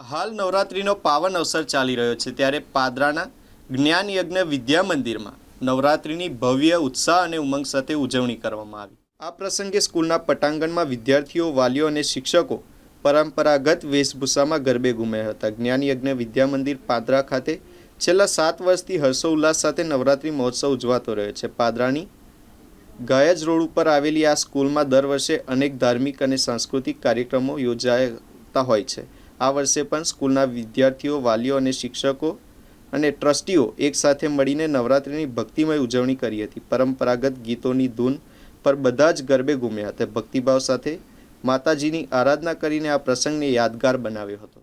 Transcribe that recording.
હાલ નવરાત્રિનો પાવન અવસર ચાલી રહ્યો છે ત્યારે પાદરાના જ્ઞાન યજ્ઞ વિદ્યા મંદિરમાં નવરાત્રિની ભવ્ય ઉત્સાહ અને ઉમંગ સાથે ઉજવણી કરવામાં આવી. આ પ્રસંગે સ્કૂલના પટાંગણમાં વિદ્યાર્થીઓ, વાલીઓ અને શિક્ષકો પરંપરાગત વેશભૂષામાં ગરબે ઘૂમ્યા હતા. જ્ઞાન યજ્ઞ વિદ્યા મંદિર પાદરા ખાતે છેલ્લા સાત વર્ષથી હર્ષોલ્લાસ સાથે નવરાત્રિ મહોત્સવ ઉજવાતો રહ્યો છે. પાદરાની ગાયજ રોડ ઉપર આવેલી આ સ્કૂલમાં દર વર્ષે અનેક ધાર્મિક અને સાંસ્કૃતિક કાર્યક્રમો યોજાતા હોય છે. આ વર્ષે પણ સ્કૂલના વિદ્યાર્થીઓ, વાલીઓ અને શિક્ષકો અને ટ્રસ્ટીઓ એકસાથે મળીને નવરાત્રિની ભક્તિમય ઉજવણી કરી હતી. પરંપરાગત ગીતોની ધૂન પર બધા જ ગરબે ઘૂમ્યા હતા. ભક્તિભાવ સાથે માતાજીની આરાધના કરીને આ પ્રસંગને યાદગાર બનાવ્યો હતો.